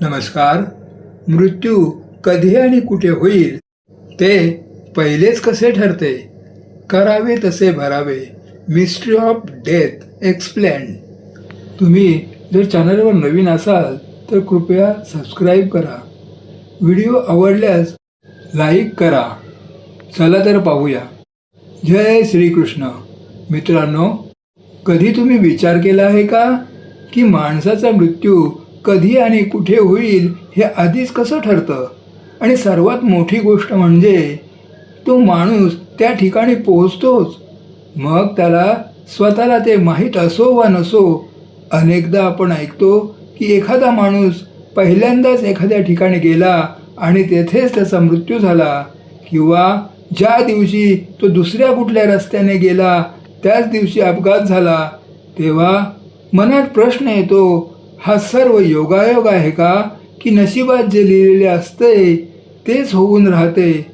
नमस्कार. मृत्यू कधी आणि कुठे होईल ते पहिलेच कसे ठरते? करावे तसे भरावे. मिस्ट्री ऑफ डेथ एक्सप्लेन तुम्ही जर चॅनलवर नवीन असाल तर कृपया सबस्क्राईब करा. व्हिडिओ आवडल्यास लाईक करा. चला तर पाहूया. जय श्रीकृष्ण. मित्रांनो कधी तुम्ही विचार केला आहे का? की माणसाचा मृत्यू कधी आणि कुठे होईल हे आधीच कसं ठरतं? आणि सर्वात मोठी गोष्ट म्हणजे तो माणूस त्या ठिकाणी पोहोचतोच. मग त्याला स्वतःला ते माहीत असो वा नसो अनेकदा आपण ऐकतो की एखादा माणूस पहिल्यांदाच एखाद्या ठिकाणी गेला आणि तेथेच त्याचा मृत्यू झाला. किंवा ज्या दिवशी तो दुसऱ्या कुठल्या रस्त्याने गेला त्याच दिवशी अपघात झाला तेव्हा मनात प्रश्न येतो हा सर्व योगायोग आहे का? की नशिबात जे लिहिलेले असते तेच होऊन राहते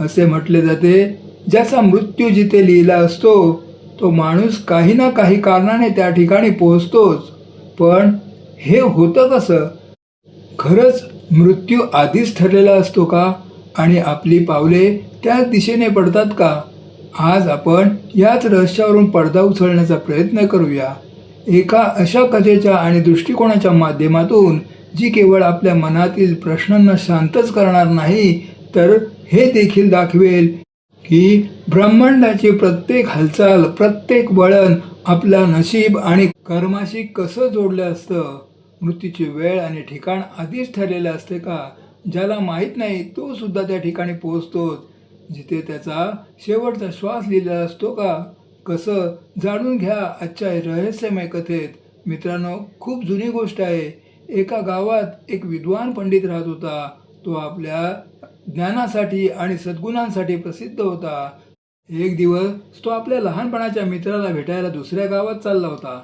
असे म्हटले जाते. ज्याचा मृत्यू जिथे लिहिला असतो तो माणूस काही ना काही कारणाने त्या ठिकाणी पोहोचतोच. पण हे होतं कसं? खरंच मृत्यू आधीच ठरलेला असतो का? आणि आपली पावले त्याच दिशेने पडतात का? आज आपण याच रहस्यावरून पडदा उचलण्याचा प्रयत्न करूया. एका अशा कथेच्या आणि दृष्टिकोनाच्या माध्यमातून जी केवळ आपल्या मनातील प्रश्नांना शांतच करणार नाही तर हे देखील दाखवेल की ब्रह्मांडाची प्रत्येक हालचाल प्रत्येक वळण आपला नशीब आणि कर्माशी कसं जोडलं असतं? मृत्यूची वेळ आणि ठिकाण आधीच ठरलेलं असते का? ज्याला माहीत नाही तो सुद्धा त्या ठिकाणी पोहोचतोच. जिथे त्याचा शेवटचा श्वास लिहिलेला असतो का? कसं जाणून घ्या आजच्या रहस्यमय कथेत. मित्रांनो खूप जुनी गोष्ट आहे. एका गावात एक विद्वान पंडित राहत होता. तो आपल्या ज्ञानासाठी आणि सद्गुणांसाठी प्रसिद्ध होता. एक दिवस तो आपल्या लहानपणाच्या मित्राला भेटायला दुसऱ्या गावात चालला होता.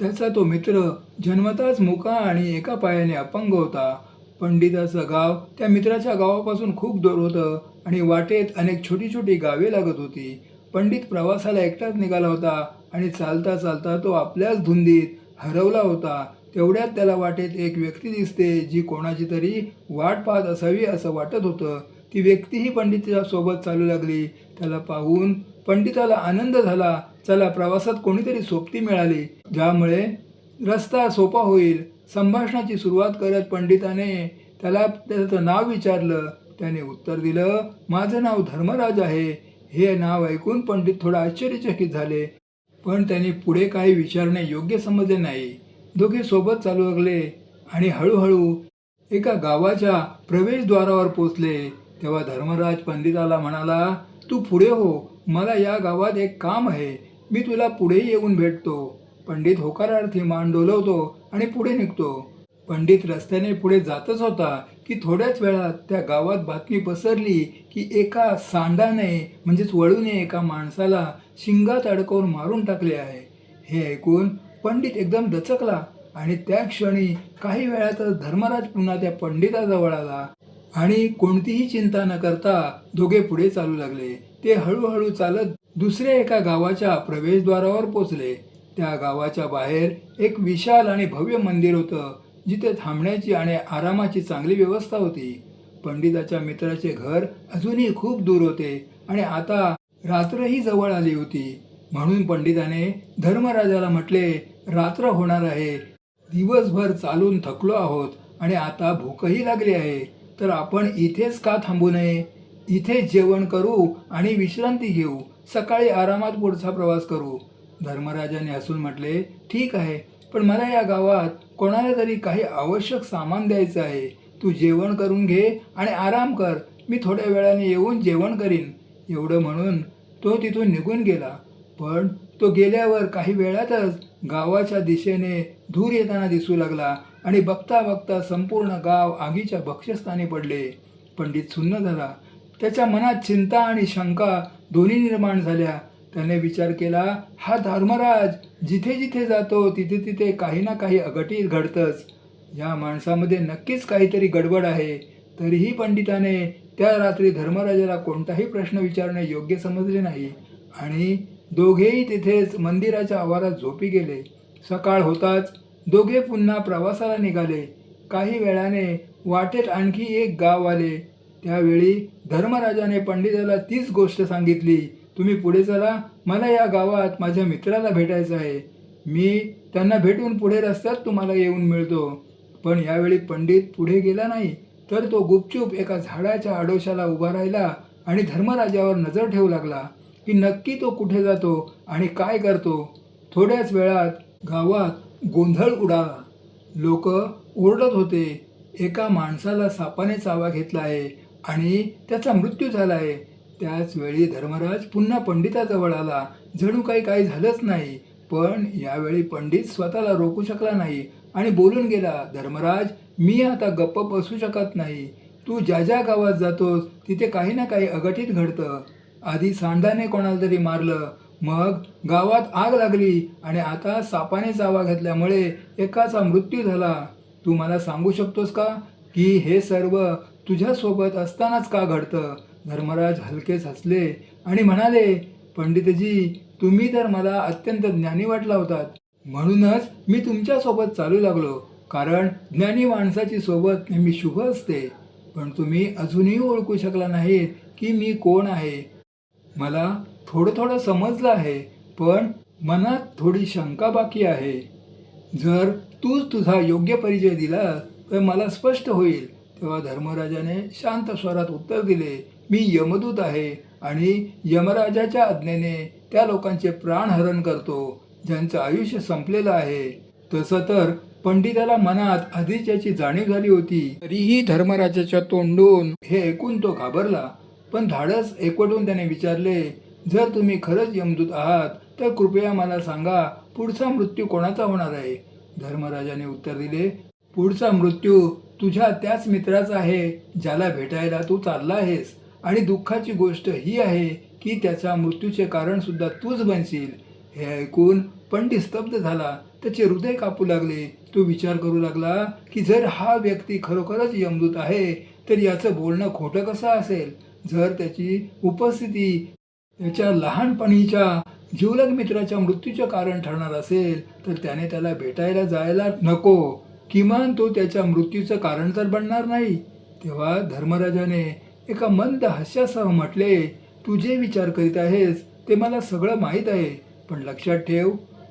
त्याचा तो मित्र जन्मताच मुका आणि एका पायाने अपंग होता. पंडिताचं गाव त्या मित्राच्या गावापासून खूप दूर होतं आणि वाटेत अनेक छोटी छोटी गावे लागत होती. पंडित प्रवासाला एकटाच निघाला होता आणि चालता चालता तो आपल्याच धुंदीत हरवला होता. तेवढ्यात त्याला वाटेत एक व्यक्ती दिसते जी कोणाची तरी वाट पाहत असावी असं वाटत होतं. ती व्यक्तीही पंडितच्या सोबत चालू लागली. त्याला पाहून पंडिताला आनंद झाला. चला प्रवासात कोणीतरी सोबती मिळाली. ज्यामुळे रस्ता सोपा होईल. संभाषणाची सुरुवात करत पंडिताने त्याला त्याचं नाव विचारलं. त्याने उत्तर दिलं माझं नाव धर्मराज आहे. हे नाव ऐकून पंडित थोडा आश्चर्यचकित झाले. पण त्यांनी पुढे काही विचारणे योग्य समजले नाही. दोघे सोबत चालू लागले आणि हळूहळू एका गावाच्या प्रवेशद्वारावर पोचले तेव्हा धर्मराज पंडिताला म्हणाला तू पुढे हो. मला या गावात एक काम आहे. मी तुला पुढेही येऊन भेटतो. पंडित होकारार्थी मान डोलवतो आणि पुढे निघतो. पंडित रस्त्याने पुढे जातच होता. की थोड्याच वेळात त्या गावात बातमी पसरली की एका सांडाने म्हणजेच वळूने एका माणसाला शिंगात अडकवून मारून टाकले आहे. हे ऐकून पंडित एकदम दचकला आणि त्या क्षणी काही वेळातच धर्मराज पुन्हा त्या पंडिताजवळ आला आणि कोणतीही चिंता न करता दोघे पुढे चालू लागले. ते हळूहळू चालत दुसऱ्या एका गावाच्या प्रवेशद्वारावर पोचले. त्या गावाच्या बाहेर एक विशाल आणि भव्य मंदिर होतं. जिथे थांबण्याची आणि आरामाची चांगली व्यवस्था होती. पंडिताच्या मित्राचे घर अजूनही खूप दूर होते आणि आता रात्रही जवळ आली होती. म्हणून पंडिताने धर्मराजाला म्हटले रात्र होणार आहे. दिवसभर चालून थकलो आहोत आणि आता भूकही लागली आहे. तर आपण इथेच का थांबू नये? इथेच जेवण करू आणि विश्रांती घेऊ. सकाळी आरामात पुढचा प्रवास करू. धर्मराजाने हसून म्हटले ठीक आहे. पण मला या गावात कोणाला तरी काही आवश्यक सामान द्यायचं आहे. तू जेवण करून घे आणि आराम कर. मी थोड्या वेळाने येऊन जेवण करीन. एवढं म्हणून तो तिथून निघून गेला. पण तो गेल्यावर काही वेळातच गावाच्या दिशेने धूर येताना दिसू लागला आणि बघता बघता संपूर्ण गाव आगीच्या भक्ष्यस्थानी पडले. पंडित सुन्न झाला. त्याच्या मनात चिंता आणि शंका दोन्ही निर्माण झाल्या. त्याने विचार केला हा धर्मराज जिथे जिथे जातो तिथे तिथे काही ना काही अघटित घडतंच. या माणसामध्ये नक्कीच काहीतरी गडबड आहे. तरीही पंडिताने त्या रात्री धर्मराजाला कोणताही प्रश्न विचारणे योग्य समजले नाही. आणि दोघेही तिथेच मंदिराच्या आवारात झोपी गेले. सकाळ होताच दोघे पुन्हा प्रवासाला निघाले. काही वेळाने वाटेत आणखी एक गाव आले. त्यावेळी धर्मराजाने पंडिताला तीच गोष्ट सांगितली. तुम्ही पुढे चला. मला या गावात माझ्या मित्राला भेटायचं आहे. मी त्यांना भेटून पुढे रस्त्यात तुम्हाला येऊन मिळतो. पण यावेळी पंडित पुढे गेला नाही तर तो गुपचूप एका झाडाच्या आडोशाला उभा राहिला आणि धर्मराजावर नजर ठेवू लागला की नक्की तो कुठे जातो आणि काय करतो. थोड्याच वेळात गावात गोंधळ उडाला. लोक ओरडत होते एका माणसाला सापाने चावा घेतला आहे आणि त्याचा मृत्यू झाला आहे. त्याचवेळी धर्मराज पुन्हा पंडिताजवळ आला. जणू काही काही झालंच नाही. पण यावेळी पंडित स्वतःला रोखू शकला नाही आणि बोलून गेला धर्मराज मी आता गप्प बसू शकत नाही. तू ज्या ज्या गावात जातोस तिथे काही ना काही अघटित घडतं. आधी सांडाने कोणाला तरी मारलं. मग गावात आग लागली आणि आता सापाने चावा घातल्यामुळे एकाचा मृत्यू झाला. तू मला सांगू शकतोस का की हे सर्व तुझ्यासोबत असतानाच का घडतं? धर्मराज हलकेच हसले आणि म्हणाले पंडितजी तुम्ही तर मला अत्यंत ज्ञानी वाटला होतात. म्हणूनच मी तुमच्यासोबत चालू लागलो. कारण ज्ञानी माणसाची सोबत नेहमी शुभ असते. पण तुम्ही अजूनही ओळखू शकला नाहीत की मी कोण आहे. मला थोडं थोडं समजलं आहे पण मनात थोडी शंका बाकी आहे. जर तूच तुझा योग्य परिचय दिला तर मला स्पष्ट होईल. तेव्हा धर्मराजाने शांत स्वरात उत्तर दिले मी यमदूत आहे आणि यमराजाच्या आज्ञेने त्या लोकांचे प्राणहरण करतो. ज्यांचं आयुष्य संपलेलं आहे. तसं तर पंडिताला मनात आधीच याची जाणीव झाली होती. तरीही धर्मराजाच्या तोंडून हे ऐकून तो घाबरला. पण धाडस एकवटून त्याने विचारले जर तुम्ही खरंच यमदूत आहात तर कृपया मला सांगा पुढचा मृत्यू कोणाचा होणार आहे? धर्मराजाने उत्तर दिले पुढचा मृत्यू तुझ्या त्याच मित्राचा आहे ज्याला भेटायला तू चालला आहेस. आणि दुःखाची गोष्ट ही आहे की त्याच्या मृत्यूचे कारण सुद्धा तूच बनशील. हे ऐकून पंडित स्तब्ध झाला त्याचे हृदय कापू लागले. तो विचार करू लागला की जर हा व्यक्ती खरोखरच यमदूत आहे तर याचं बोलणं खोटं कसं असेल? जर त्याची उपस्थिती त्याच्या लहानपणीच्या जीवलग मित्राच्या मृत्यूचं कारण ठरणार असेल तर त्याने त्याला भेटायला जायला नको. किमान तो त्याच्या मृत्यूचं कारण तर बनणार नाही. तेव्हा धर्मराजाने एका मंद हास्यासह म्हटले तू जे विचार करीत आहेस ते मला सगळं माहीत आहे. पण लक्षात ठेव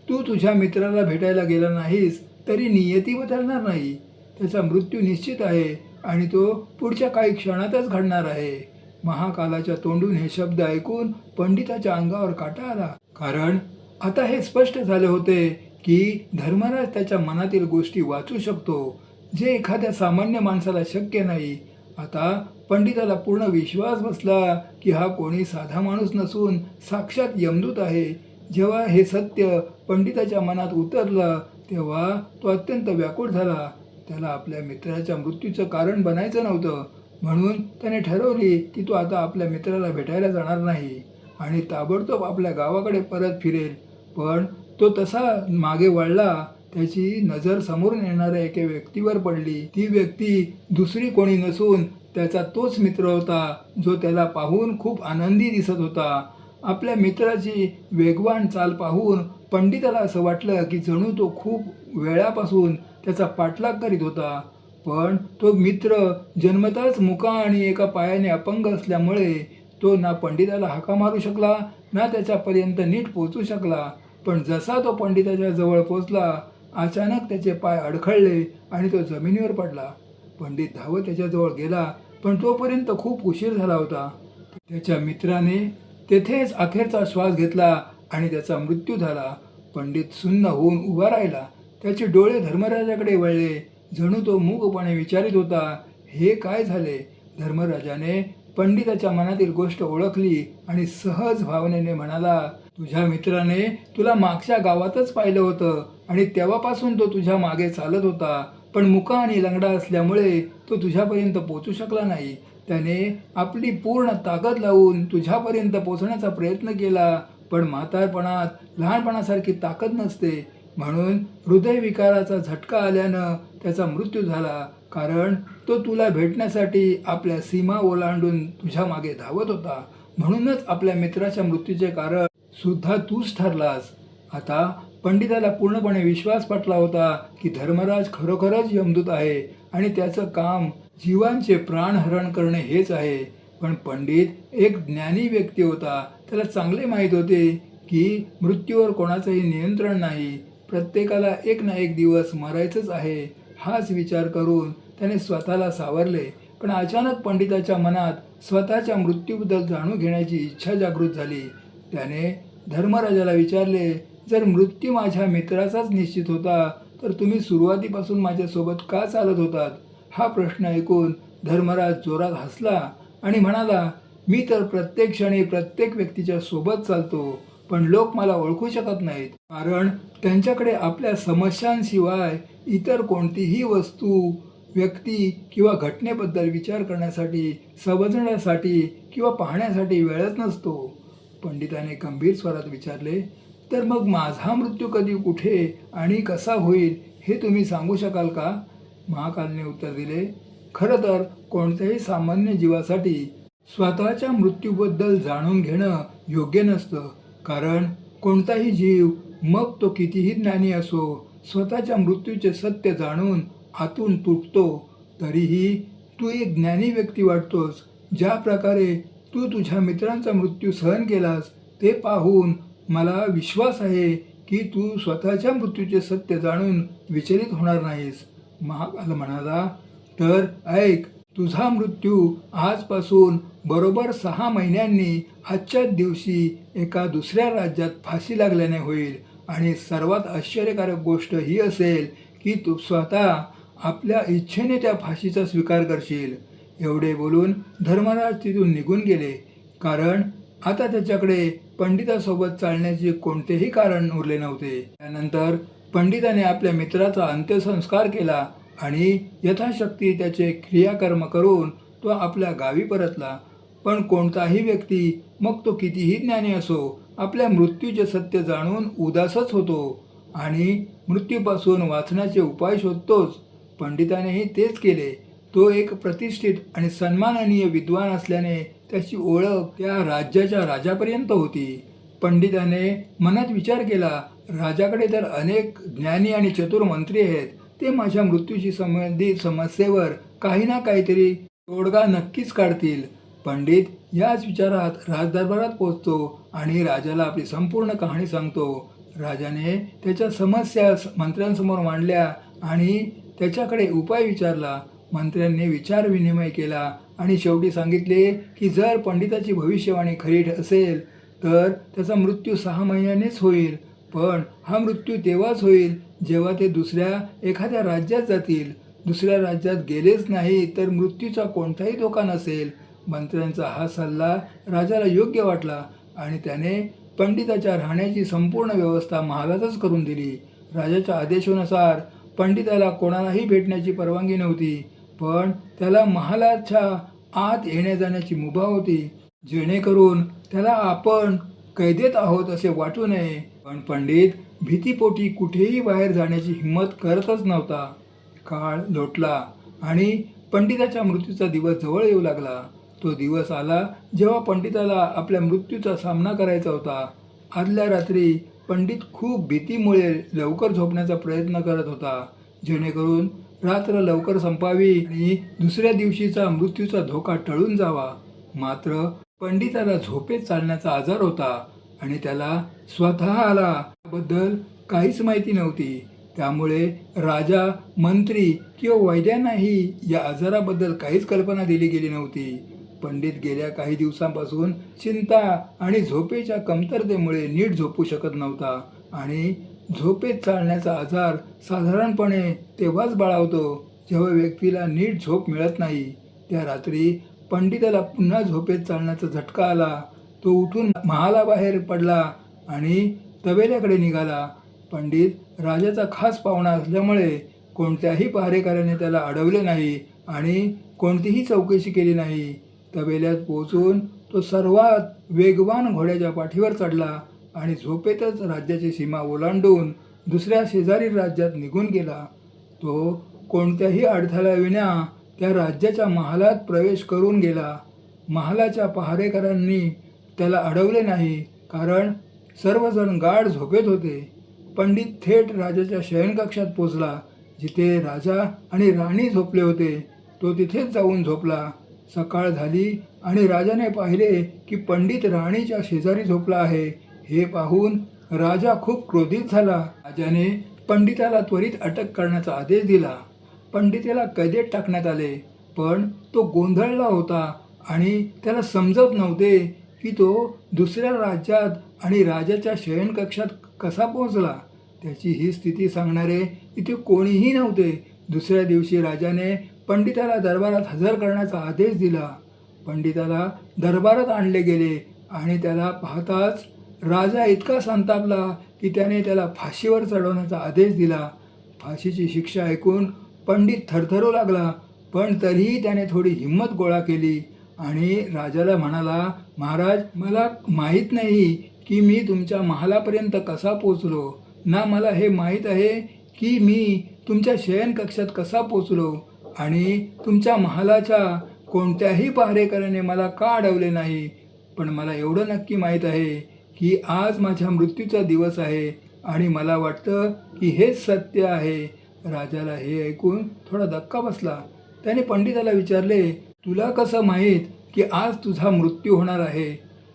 तू तुझ्या मित्राला भेटायला गेला नाहीस तरी नियती बदलणार नाही. त्याचा मृत्यू निश्चित आहे आणि तो पुढच्या काही क्षणातच घडणार आहे. महाकालाच्या तोंडून हे शब्द ऐकून पंडिताच्या अंगावर काटा आला. कारण आता हे स्पष्ट झाले होते की धर्मराज त्याच्या मनातील गोष्टी वाचू शकतो. जे एखाद्या सामान्य माणसाला शक्य नाही. आता पंडिताला पूर्ण विश्वास बसला की हा कोणी साधा माणूस नसून साक्षात यमदूत आहे. जेव्हा हे सत्य पंडिताच्या मनात उतरलं तेव्हा तो अत्यंत व्याकुळ झाला. त्याला आपल्या मित्राच्या मृत्यूचं कारण बनायचं नव्हतं. म्हणून त्याने ठरवले की तो आता आपल्या मित्राला भेटायला जाणार नाही आणि ताबडतोब आपल्या गावाकडे परत फिरेल. पण तो तसा मागे वळला. त्याची नजर समोरून येणाऱ्या एका व्यक्तीवर पडली. ती व्यक्ती दुसरी कोणी नसून त्याचा तोच मित्र होता जो त्याला पाहून खूप आनंदी दिसत होता. आपल्या मित्राची वेगवान चाल पाहून पंडिताला असं वाटलं की जणू तो खूप वेळापासून त्याचा पाठलाग करीत होता. पण तो मित्र जन्मताच मुका आणि एका पायाने अपंग असल्यामुळे तो ना पंडिताला हाका मारू शकला ना त्याच्यापर्यंत नीट पोचू शकला. पण जसा तो पंडिताच्या जवळ पोचला अचानक त्याचे पाय अडखळले आणि तो जमिनीवर पडला. पंडित धावत त्याच्याजवळ गेला पण तोपर्यंत खूप उशीर झाला होता. त्याच्या मित्राने तेथेच अखेरचा श्वास घेतला आणि त्याचा मृत्यू झाला. पंडित सुन्न होऊन उभा राहिला. त्याचे डोळे धर्मराजाकडे वळले. जणू तो मूकपणे विचारित होता हे काय झाले? धर्मराजाने पंडिताच्या मनातील गोष्ट ओळखली आणि सहज भावनेने म्हणाला तुझ्या मित्राने तुला मागच्या गावातच पाहिलं होतं आणि तेव्हापासून तो तुझ्या मागे चालत होता. पण मुका आणि लंगडा असल्यामुळे तो तुझ्यापर्यंत पोचू शकला नाही. त्याने आपली पूर्ण ताकद लावून तुझ्यापर्यंत पोचण्याचा प्रयत्न केला पण म्हातारपणात लहानपणासारखी ताकद नसते. म्हणून हृदयविकाराचा झटका आल्यानं त्याचा मृत्यू झाला कारण तो तुला भेटण्यासाठी आपल्या सीमा ओलांडून तुझ्या मागे धावत होता. म्हणूनच आपल्या मित्राच्या मृत्यूचे कारण सुद्धा तूच ठरलास. आता पंडिताला पूर्णपणे विश्वास पटला होता की धर्मराज खरोखरच यमदूत आहे आणि त्याचं काम जीवांचे प्राणहरण करणे हेच आहे. पण पंडित एक ज्ञानी व्यक्ती होता. त्याला चांगले माहीत होते की मृत्यूवर कोणाचंही नियंत्रण नाही. प्रत्येकाला एक ना एक दिवस मरायचंच आहे. हाच विचार करून त्याने स्वतःला सावरले. पण अचानक पंडिताच्या मनात स्वतःच्या मृत्यूबद्दल जाणून घेण्याची इच्छा जागृत झाली. त्याने धर्मराजाला विचारले जर मृत्यू माझ्या मित्राचाच निश्चित होता तर तुम्ही सुरुवातीपासून माझ्यासोबत का चालत होतात? हा प्रश्न ऐकून धर्मराज जोरात हसला आणि म्हणाला मी तर प्रत्येक क्षणी प्रत्येक व्यक्तीच्या सोबत चालतो पण लोक मला ओळखू शकत नाहीत. कारण त्यांच्याकडे आपल्या समस्यांशिवाय इतर कोणतीही वस्तू व्यक्ती किंवा घटनेबद्दल विचार करण्यासाठी समजण्यासाठी किंवा पाहण्यासाठी वेळच नसतो. पंडिताने गंभीर स्वरात विचारले तर मग माझा मृत्यू कधी कुठे आणि कसा होईल हे तुम्ही सांगू शकाल का? महाकालने उत्तर दिले खरं तर कोणत्याही सामान्य जीवासाठी स्वतःच्या मृत्यूबद्दल जाणून घेणं योग्य नसतं. कारण कोणताही जीव मग तो कितीही ज्ञानी असो स्वतःच्या मृत्यूचे सत्य जाणून आतून तुटतो. तरीही तू एक ज्ञानी व्यक्ती वाटतोस. ज्या प्रकारे तू तुझ्या मित्रांचा मृत्यू सहन केलास ते पाहून मला विश्वास आहे की तू स्वतःच्या मृत्यूचे सत्य जाणून विचलित होणार नाहीस. महाकाल म्हणाला तर ऐक तुझा मृत्यू आजपासून बरोबर सहा महिन्यांनी आजच्याच दिवशी एका दुसऱ्या राज्यात फाशी लागल्याने होईल. आणि सर्वात आश्चर्यकारक गोष्ट ही असेल की तू स्वतः आपल्या इच्छेने त्या फाशीचा स्वीकार करशील. एवढे बोलून धर्मराज तिथून निघून गेले. कारण आता त्याच्याकडे पंडितासोबत चालण्याचे कोणतेही कारण उरले नव्हते. त्यानंतर पंडिताने आपल्या मित्राचा अंत्यसंस्कार केला आणि यथाशक्ती त्याचे क्रियाकर्म करून तो आपल्या गावी परतला. पण कोणताही व्यक्ती मग तो कितीही ज्ञानी असो आपल्या मृत्यूचे सत्य जाणून उदासच होतो आणि मृत्यूपासून वाचण्याचे उपाय शोधतोच. पंडितानेही तेच केले. तो एक प्रतिष्ठित आणि सन्माननीय विद्वान असल्याने त्याची ओळख त्या राज्याच्या राजापर्यंत होती. पंडिताने मनात विचार केला राजाकडे तर अनेक ज्ञानी आणि चतुर मंत्री आहेत. ते माझ्या मृत्यूशी संबंधित समस्येवर काही ना काहीतरी तोडगा नक्कीच काढतील. पंडित याच विचारात राजदरबारात पोचतो आणि राजाला आपली संपूर्ण कहाणी सांगतो. राजाने त्याच्या समस्या मंत्र्यांसमोर मांडल्या आणि त्याच्याकडे उपाय विचारला. मंत्र्यांनी विचार विनिमय केला आणि शेवटी सांगितले की जर पंडिताची भविष्यवाणी खरी असेल तर त्याचा मृत्यू सहा महिन्यानेच होईल. पण हा मृत्यू तेव्हाच होईल जेव्हा ते दुसऱ्या एखाद्या राज्यात जातील. दुसऱ्या राज्यात गेलेच नाही तर मृत्यूचा कोणताही धोका नसेल. मंत्र्यांचा हा सल्ला राजाला योग्य वाटला आणि त्याने पंडिताच्या राहण्याची संपूर्ण व्यवस्था महालातच करून दिली. राजाच्या आदेशानुसार पंडिताला कोणालाही भेटण्याची परवानगी नव्हती. पण त्याला महालाच्या आत येण्या जाण्याची मुभा होती. जेणेकरून त्याला आपण कैदेत आहोत असे वाटू नये. पण पंडित भीतीपोटी कुठेही बाहेर जाण्याची हिंमत करतच नव्हता. काळ लोटला आणि पंडिताच्या मृत्यूचा दिवस जवळ येऊ लागला. तो दिवस आला जेव्हा पंडिताला आपल्या मृत्यूचा सामना करायचा होता. आदल्या रात्री पंडित खूप भीतीमुळे लवकर झोपण्याचा प्रयत्न करत होता. जेणेकरून रात्र लवकर संपावी आणि दुसऱ्या दिवशीचा मृत्यूचा धोका टळून जावा. मात्र पंडिताला झोपेत चालण्याचा आजार होता आणि त्याला स्वतः आला. बद्दल काहीच माहिती नव्हती. त्यामुळे राजा मंत्री किंवा वैद्यांनाही या आजाराबद्दल काहीच कल्पना दिली गेली नव्हती. पंडित गेल्या काही दिवसांपासून चिंता आणि झोपेच्या कमतरतेमुळे नीट झोपू शकत नव्हता आणि झोपेत चालण्याचा आजार साधारणपणे तेव्हाच बाळावतो जेव्हा व्यक्तीला नीट झोप मिळत नाही. त्या रात्री पंडिताला पुन्हा झोपेत चालण्याचा झटका आला. तो उठून महालाबाहेर पडला आणि तबेल्याकडे निघाला. पंडित राजाचा खास पाहुणा असल्यामुळे कोणत्याही पहारेकऱ्याने त्याला अडवले नाही आणि कोणतीही चौकशी केली नाही. तबेल्यात पोहोचून तो सर्वात वेगवान घोड्याच्या पाठीवर चढला. आणि झोपेतच राज्याची सीमा ओलांडून दुसऱ्या शेजारी राज्यात निघून गेला. तो कोणत्याही अडथळ्याविना त्या राज्याच्या महालात प्रवेश करून गेला. महालाच्या पहारेकरांनी त्याला अडवले नाही कारण सर्वजण गाढ झोपेत होते. पंडित थेट राजाच्या शयनकक्षात पोचला. जिथे राजा आणि राणी झोपले होते तो तिथेच जाऊन झोपला. सकाळ झाली आणि राजाने पाहिले की पंडित राणीच्या शेजारी झोपला आहे. हे पाहून राजा खूप क्रोधित झाला. राजाने पंडिताला त्वरित अटक करण्याचा आदेश दिला. पंडितेला कैदेत टाकण्यात आले पण तो गोंधळला होता आणि त्याला समजत नव्हते की तो दुसऱ्या राज्यात आणि राजाच्या शयनकक्षात कसा पोहोचला. त्याची ही स्थिती सांगणारे इथे कोणीही नव्हते. दुसऱ्या दिवशी राजाने पंडिताला दरबारात हजर करण्याचा आदेश दिला. पंडिताला दरबारात आणले गेले आणि त्याला पाहताच राजा इतका संतापला की त्याने त्याला फाशीवर चढवण्याचा आदेश दिला. फाशीची शिक्षा ऐकून पंडित थरथरू लागला पण तरीही त्याने थोडी हिंमत गोळा केली आणि राजाला म्हणाला महाराज मला माहीत नाही की मी तुमच्या महालापर्यंत कसा पोचलो ना मला हे माहीत आहे की मी तुमच्या शयनकक्षात कसा पोचलो आणि तुमच्या महालाच्या कोणत्याही पहारेकऱ्याने मला का अडवले नाही. पण मला एवढं नक्की माहीत आहे की आज माझ्या मृत्यूचा दिवस आहे आणि मला वाटतं की हेच सत्य आहे. राजाला हे ऐकून थोडा धक्का बसला. त्याने पंडिताला विचारले तुला कसं माहीत की आज तुझा मृत्यू होणार आहे?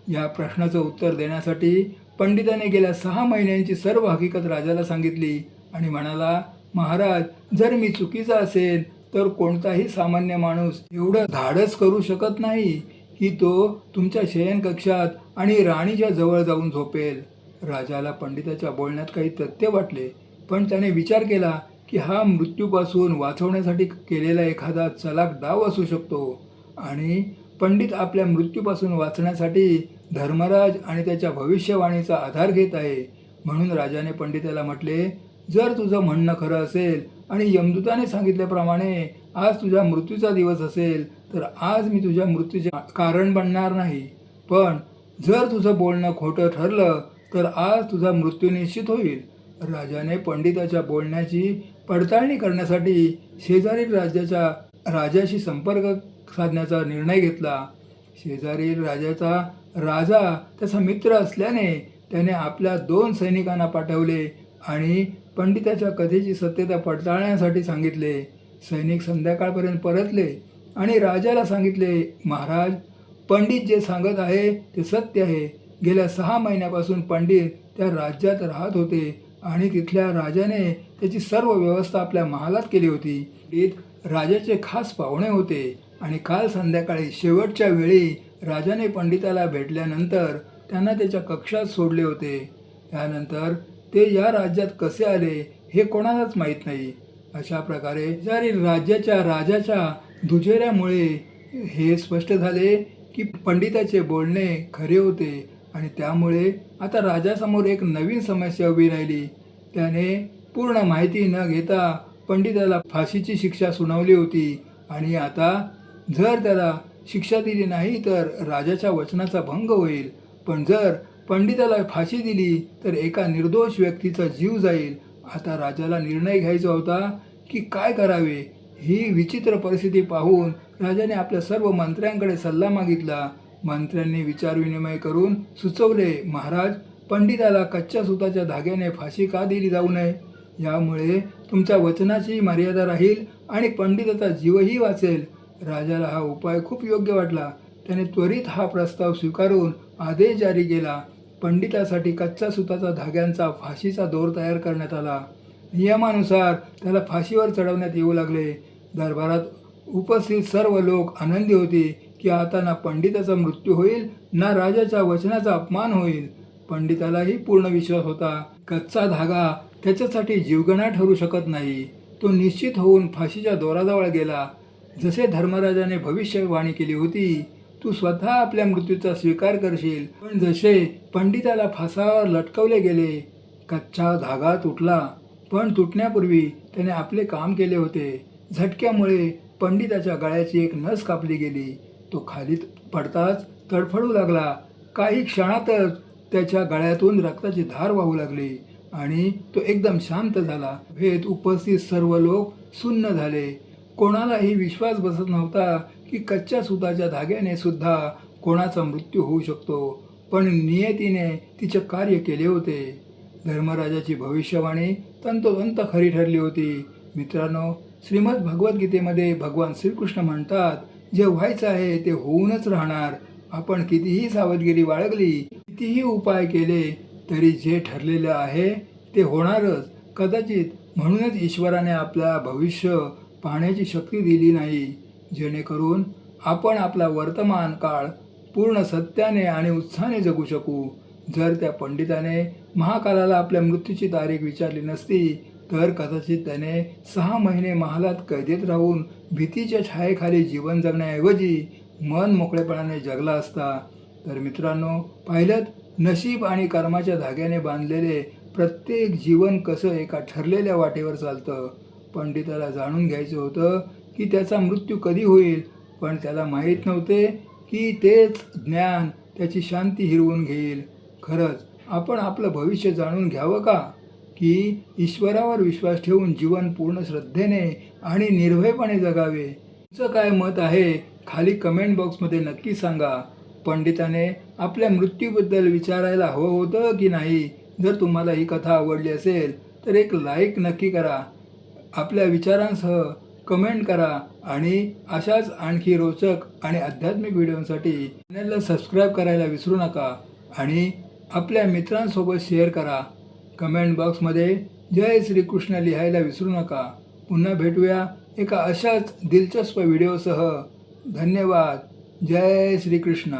या प्रश्नाचं उत्तर देण्यासाठी पंडिताने गेल्या सहा महिन्यांची सर्व हकीकत राजाला सांगितली आणि म्हणाला महाराज जर मी चुकीचा असेल तर कोणताही सामान्य माणूस एवढं धाडस करू शकत नाही. की तो तुमच्या शयनकक्षात आणि राणीच्या जवळ जाऊन झोपेल. राजाला पंडिताच्या बोलण्यात काही तथ्य वाटले पण त्याने विचार केला की हा मृत्यूपासून वाचवण्यासाठी केलेला एखादा चलाक डाव असू शकतो. आणि पंडित आपल्या मृत्यूपासून वाचण्यासाठी धर्मराज आणि त्याच्या भविष्यवाणीचा आधार घेत आहे. म्हणून राजाने पंडिताला म्हटले जर तुझं म्हणणं खरं असेल आणि यमदूताने सांगितल्याप्रमाणे आज तुझ्या मृत्यूचा दिवस असेल तर आज मी तुझ्या मृत्यूचे कारण बनणार नाही. पण जर तुझं बोलणं खोटं ठरलं तर आज तुझा मृत्यू निश्चित होईल. राजाने पंडिताच्या बोलण्याची पडताळणी करण्यासाठी शेजारील राज्याच्या राजाशी संपर्क साधण्याचा निर्णय घेतला. शेजारील राजाचा राजा त्याचा मित्र असल्याने त्याने आपल्या दोन सैनिकांना पाठवले आणि पंडिताच्या कथेची सत्यता पडताळण्यासाठी सांगितले. सैनिक संध्याकाळपर्यंत परतले आणि राजाला सांगितले महाराज पंडित जे सांगत आहे ते सत्य आहे. गेल्या सहा महिन्यापासून पंडित त्या राज्यात राहत होते आणि तिथल्या राजाने त्याची सर्व व्यवस्था आपल्या महालात केली होती. पंडित राजाचे खास पाहुणे होते आणि काल संध्याकाळी शेवटच्या वेळी राजाने पंडिताला भेटल्यानंतर त्यांना त्याच्या कक्षात सोडले होते. त्यानंतर ते या राज्यात कसे आले हे कोणालाच माहीत नाही. अशा प्रकारे जरी राज्याच्या राजाच्या दुजेऱ्यामुळे हे स्पष्ट झाले की पंडिताचे बोलणे खरे होते आणि त्यामुळे आता राजासमोर एक नवीन समस्या उभी राहिली. त्याने पूर्ण माहिती न घेता पंडिताला फाशीची शिक्षा सुनावली होती आणि आता जर त्याला शिक्षा दिली नाही तर राजाच्या वचनाचा भंग होईल. पण जर पंडिताला फाशी दिली तर एका निर्दोष व्यक्तीचा जीव जाईल. आता राजाला निर्णय घ्यायचा होता की काय करावे? ही विचित्र परिस्थिती पाहून राजाने आपल्या सर्व मंत्र्यांकडे सल्ला मागितला. मंत्र्यांनी विचारविनिमय करून सुचवले महाराज पंडिताला कच्च्या सुताच्या धाग्याने फाशी का दिली जाऊ नये? यामुळे तुमच्या वचनाची मर्यादा राहील आणि पंडिताचा जीवही वाचेल. राजाला हा उपाय खूप योग्य वाटला. त्याने त्वरित हा प्रस्ताव स्वीकारून आदेश जारी केला. पंडितासाठी कच्च्या सुताचा धाग्यांचा फाशीचा दोर तयार करण्यात आला. नियमानुसार त्याला फाशीवर चढवण्यात येऊ लागले. दरबारात उपस्थित सर्व लोक आनंदी होते की आता ना पंडिताचा मृत्यू होईल ना राजाच्या वचनाचा अपमान होईल. पंडितालाही पूर्ण विश्वास होता. कच्चा धागा त्याच्यासाठी जीवगणा ठरू शकत नाही. तो निश्चित होऊन फाशीच्या दोराजवळ गेला. जसे धर्मराजाने भविष्यवाणी केली होती तू स्वतः आपल्या मृत्यूचा स्वीकार करशील. पण जसे पंडिताला फासावर लटकवले गेले कच्चा धागा तुटला. पण तुटण्यापूर्वी त्याने आपले काम केले होते. झटक्यामुळे पंडिताच्या गळ्याची एक नस कापली गेली. तो खाली पडताच तडफडू लागला. काही क्षणातच त्याच्या गळ्यातून रक्ताची धार वाहू लागली आणि तो एकदम शांत झाला. भेद उपस्थित सर्व लोक सुन्न झाले. कोणालाही विश्वास बसत नव्हता की कच्च्या सुताच्या धाग्याने सुद्धा कोणाचा मृत्यू होऊ शकतो. पण नियतीने तिचे कार्य केले होते. धर्मराजाची भविष्यवाणी तंतोतंत खरी ठरली होती. मित्रांनो श्रीमद भगवद्गीतेमध्ये भगवान श्रीकृष्ण म्हणतात जे व्हायचं आहे ते होऊनच राहणार. आपण कितीही सावधगिरी बाळगली कितीही उपाय केले तरी जे ठरलेलं आहे ते होणारच. कदाचित म्हणूनच ईश्वराने आपल्या भविष्य पाहण्याची शक्ती दिली नाही. जेणेकरून आपण आपला वर्तमान काळ पूर्ण सत्याने आणि उत्साहाने जगू शकू. जर त्या पंडिताने महाकालाला आपल्या मृत्यूची तारीख विचारली नसती तर कदाचित त्याने सहा महिने महालात कैदेत राहून भीतीच्या छायेखाली जीवन जगण्याऐवजी मन मोकळेपणाने जगला असता. तर मित्रांनो पाहिलं नशीब आणि कर्माच्या धाग्याने बांधलेले प्रत्येक जीवन कसं एका ठरलेल्या वाटेवर चालतं? पंडिताला जाणून घ्यायचं होतं की त्याचा मृत्यू कधी होईल पण त्याला माहीत नव्हते की तेच ज्ञान त्याची शांती हिरवून घेईल. खरंच आपण आपलं भविष्य जाणून घ्यावं का? की ईश्वरावर विश्वास ठेवून जीवन पूर्ण श्रद्धेने आणि निर्भयपणे जगावे? तुमचं काय मत आहे? खाली कमेंट बॉक्समध्ये नक्की सांगा. पंडिताने आपल्या मृत्यूबद्दल विचारायला हवं होतं की नाही? जर तुम्हाला ही कथा आवडली असेल तर एक लाईक नक्की करा. आपल्या विचारांसह कमेंट करा आणि अशाच आणखी रोचक आणि आध्यात्मिक व्हिडिओसाठी चॅनलला सबस्क्राईब करायला विसरू नका. आणि आपल्या मित्रांसोबत शेअर करा. कमेंट बॉक्समध्ये जय श्रीकृष्ण लिहायला विसरू नका. पुन्हा भेटूया एका अशाच दिलचस्प व्हिडिओसह धन्यवाद. जय श्रीकृष्ण.